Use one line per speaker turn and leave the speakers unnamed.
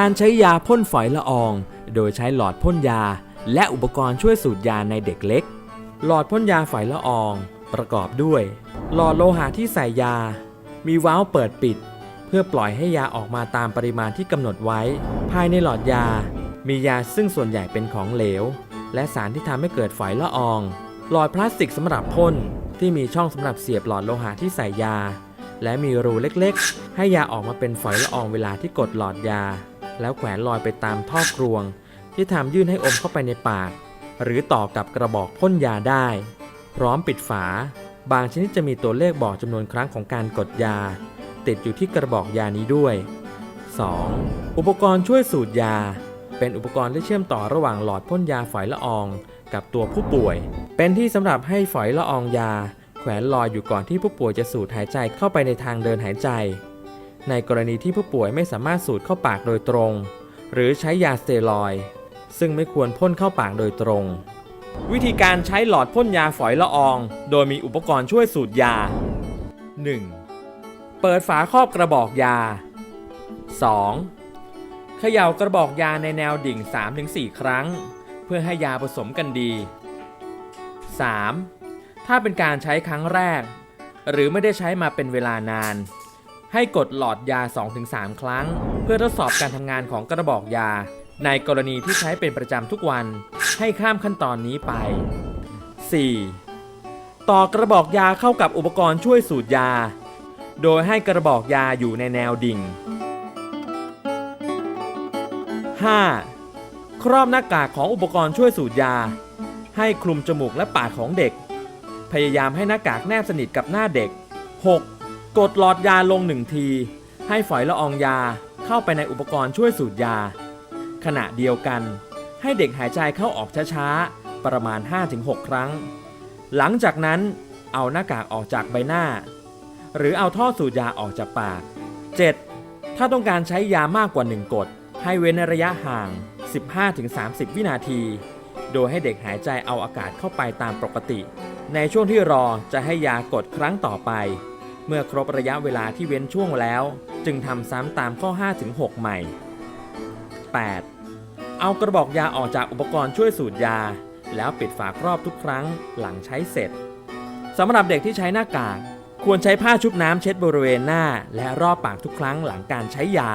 การใช้ยาพ่นฝอยละออง โดยใช้หลอดพ่นยา และอุปกรณ์ช่วยสูดยาในเด็กเล็ก หลอดพ่นยาฝอยละออง ประกอบด้วย หลอดโลหะที่ใส่ยา มีวาล์วเปิดปิด เพื่อปล่อยให้ยาออกมาตามปริมาณที่กำหนดไว้ ภายในหลอดยา มียาซึ่งส่วนใหญ่เป็นของเหลว และสารที่ทำให้เกิดฝอยละออง หลอดพลาสติกสำหรับพ่นที่มีช่องสำหรับเสียบหลอดโลหะที่ใส่ยา และมีรูเล็กๆ ให้ยาออกมาเป็นฝอยละอองเวลาที่กดหลอดยา แล้วแขวนลอยไปตามท่อกรวง ที่ทำยื่นให้อมเข้าไปในปาก หรือต่อกับกระบอกพ่นยาได้ พร้อมปิดฝา บางชนิดจะมีตัวเลขบอกจำนวนครั้งของการกดยา ติดอยู่ที่กระบอกยานี้ด้วย 2. อุปกรณ์ช่วยสูดยา เป็นอุปกรณ์ที่เชื่อมต่อระหว่างหลอดพ่นยาฝอยละออง กับตัวผู้ป่วย เป็นที่สำหรับให้ฝอยละอองยา แขวนลอยอยู่ก่อนที่ผู้ป่วยจะสูดหายใจเข้าไปในทางเดินหายใจ ในกรณีที่ผู้ป่วยไม่สามารถสูดเข้าปากโดยตรง หรือใช้ยาสเตียรอย ซึ่งไม่ควรพ่นเข้าปากโดยตรง วิธีการใช้หลอดพ่นยาฝอยละออง โดยมีอุปกรณ์ช่วยสูดยา 1. เปิดฝาครอบกระบอกยา 2. เขย่ากระบอกยาในแนวดิ่ง 3-4 ครั้ง เพื่อให้ยาผสมกันดี 3. ถ้าเป็นการใช้ครั้งแรก หรือไม่ได้ใช้มาเป็นเวลานาน ให้กดหลอดยา 2-3 ครั้ง เพื่อทดสอบการทำงานของกระบอกยา ในกรณีที่ใช้เป็นประจำทุกวัน ให้ข้ามขั้นตอนนี้ไป 4. ต่อกระบอกยาเข้ากับอุปกรณ์ช่วยสูดยา โดยให้กระบอกยาอยู่ในแนวดิ่ง 5. ครอบหน้ากากของอุปกรณ์ช่วยสูดยา ให้คลุมจมูกและปากของเด็ก พยายามให้หน้ากากแนบสนิทกับหน้าเด็ก 6. กดหลอดยาลงหนึ่งที ให้ฝอยละอองยาเข้าไปในอุปกรณ์ช่วยสูดยา ขณะเดียวกัน ให้เด็กหายใจเข้าออกช้าๆ ประมาณ 5-6 ครั้ง หลังจากนั้นเอาหน้ากากออกจากใบหน้า หรือเอาท่อสูดยาออกจากปาก 7. ถ้าต้องการใช้ยามากกว่า 1 กด ให้เว้นระยะห่าง 15-30 วินาที โดยให้เด็กหายใจเอาอากาศเข้าไปตามปกติ ในช่วงที่รอจะให้ยากดครั้งต่อไป เมื่อครบระยะเวลาที่เว้นช่วงแล้ว จึงทำซ้ำตามข้อ 5-6 ใหม่ 8. เอากระบอกยาออกจากอุปกรณ์ช่วยสูตรยา แล้วปิดฝาครอบทุกครั้งหลังใช้เสร็จสำหรับเด็กที่ใช้หน้ากาก ควรใช้ผ้าชุบน้ำเช็ดบริเวณหน้า และรอบปากทุกครั้งหลังการใช้ยา